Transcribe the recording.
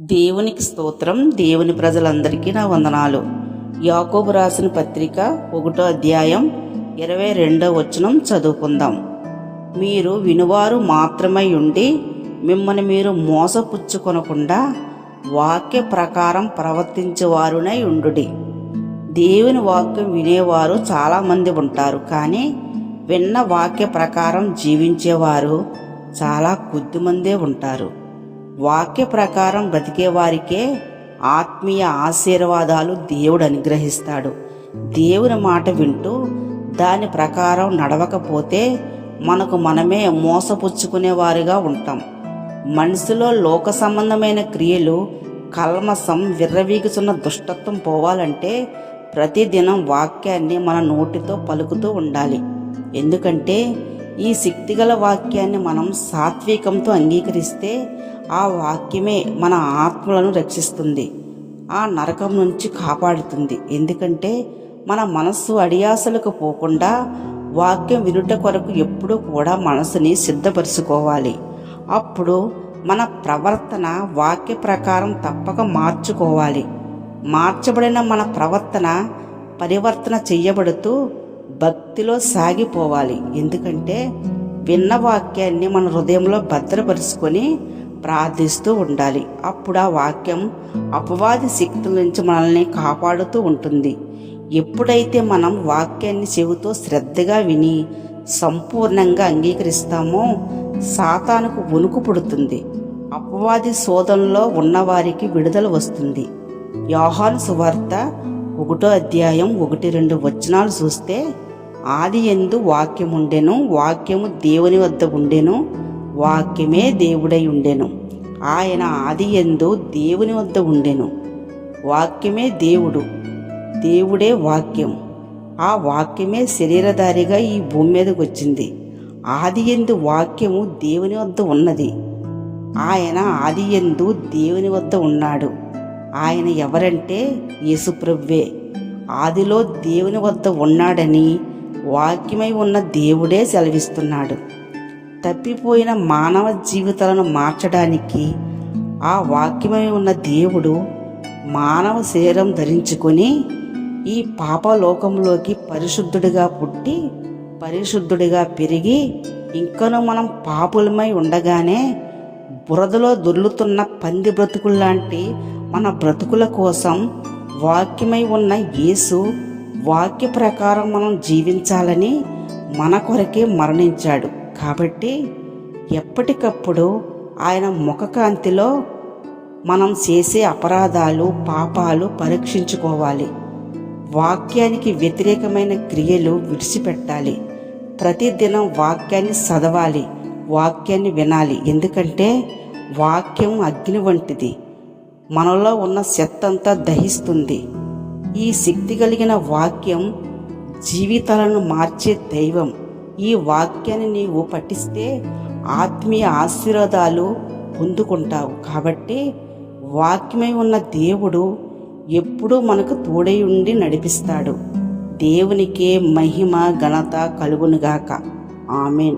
దేవునికి స్తోత్రం. దేవుని ప్రజలందరికీ నా వందనాలు. యాకోబు రాసిన పత్రిక ఒకటో అధ్యాయం ఇరవై రెండో వచనం చదువుకుందాం. మీరు వినువారు మాత్రమై ఉండి మిమ్మల్ని మీరు మోసపుచ్చుకొనకుండా వాక్య ప్రకారం ప్రవర్తించేవారునై ఉండుడి. దేవుని వాక్యం వినేవారు చాలామంది ఉంటారు. కానీ విన్న వాక్య ప్రకారం జీవించేవారు చాలా కొద్దిమందే ఉంటారు. వాక్య ప్రకారం బ్రతికే వారికే ఆత్మీయ ఆశీర్వాదాలు దేవుడు అనుగ్రహిస్తాడు. దేవుని మాట వింటూ దాని ప్రకారం నడవకపోతే మనకు మనమే మోసపుచ్చుకునేవారుగా ఉంటాం. మనసులో లోక సంబంధమైన క్రియలు కల్మసం విర్రవీగుతున్న దుష్టత్వం పోవాలంటే ప్రతిదినం వాక్యాన్ని మన నోటితో పలుకుతూ ఉండాలి. ఎందుకంటే ఈ శక్తిగల వాక్యాన్ని మనం సాత్వికంతో అంగీకరిస్తే ఆ వాక్యమే మన ఆత్మలను రక్షిస్తుంది. ఆ నరకం నుంచి కాపాడుతుంది. ఎందుకంటే మన మనస్సు అడియాసలకు పోకుండా వాక్యం వినుట కొరకు ఎప్పుడూ కూడా మనసుని సిద్ధపరుచుకోవాలి. అప్పుడు మన ప్రవర్తన వాక్య ప్రకారం తప్పక మార్చుకోవాలి. మార్చబడిన మన ప్రవర్తన పరివర్తన చేయబడుతూ భక్తిలో సాగిపోవాలి. ఎందుకంటే విన్న వాక్యాన్ని మన హృదయంలో భద్రపరుచుకొని ప్రార్థిస్తూ ఉండాలి. అప్పుడు ఆ వాక్యం అపవాది శక్తుల నుంచి మనల్ని కాపాడుతూ ఉంటుంది. ఎప్పుడైతే మనం వాక్యాన్ని చెవితో శ్రద్ధగా విని సంపూర్ణంగా అంగీకరిస్తామో సాతానుకు వణుకు పుడుతుంది. అపవాది శోధనలో ఉన్నవారికి విడుదల వస్తుంది. యోహాను సువార్త ఒకటో అధ్యాయం ఒకటి రెండు వచనాలు చూస్తే ఆది ఎందు వాక్యం ఉండెను వాక్యము దేవుని వద్ద ఉండెను వాక్యమే దేవుడై ఉండెను. ఆయన ఆది ఎందు దేవుని వద్ద ఉండెను. వాక్యమే దేవుడు దేవుడే వాక్యం. ఆ వాక్యమే శరీరధారిగా ఈ భూమి మీదకి వచ్చింది. ఆది ఎందు వాక్యము దేవుని వద్ద ఉన్నది. ఆయన ఆది ఎందు దేవుని వద్ద ఉన్నాడు. ఆయన ఎవరంటే యేసుప్రవ్వే ఆదిలో దేవుని వద్ద ఉన్నాడని వాక్యమై ఉన్న దేవుడే సెలవిస్తున్నాడు. తప్పిపోయిన మానవ జీవితాలను మార్చడానికి ఆ వాక్యమై ఉన్న దేవుడు మానవ శరీరం ధరించుకొని ఈ పాపలోకంలోకి పరిశుద్ధుడిగా పుట్టి పరిశుద్ధుడిగా పెరిగి ఇంకనూ మనం పాపులమై ఉండగానే బురదలో దొర్లుతున్న పంది బ్రతుకుల్లాంటి మన బ్రతుకుల కోసం వాక్యమై ఉన్న యేసు వాక్య ప్రకారం మనం జీవించాలని మన కొరకే మరణించాడు. కాబట్టి ఎప్పటికప్పుడు ఆయన ముఖకాంతిలో మనం చేసే అపరాధాలు పాపాలు పరీక్షించుకోవాలి. వాక్యానికి వ్యతిరేకమైన క్రియలు విడిచిపెట్టాలి. ప్రతిదినం వాక్యాన్ని చదవాలి వాక్యాన్ని వినాలి. ఎందుకంటే వాక్యం అగ్ని వంటిది. మనలో ఉన్న చెత్తంతా దహిస్తుంది. ఈ శక్తి కలిగిన వాక్యం జీవితాలను మార్చే దైవం. ఈ వాక్యాన్ని నీవు పఠిస్తే ఆత్మీయ ఆశీర్వాదాలు పొందుకుంటావు. కాబట్టి వాక్యమై ఉన్న దేవుడు ఎప్పుడూ మనకు తోడై ఉండి నడిపిస్తాడు. దేవునికే మహిమ ఘనత కలుగునుగాక. ఆమెన్.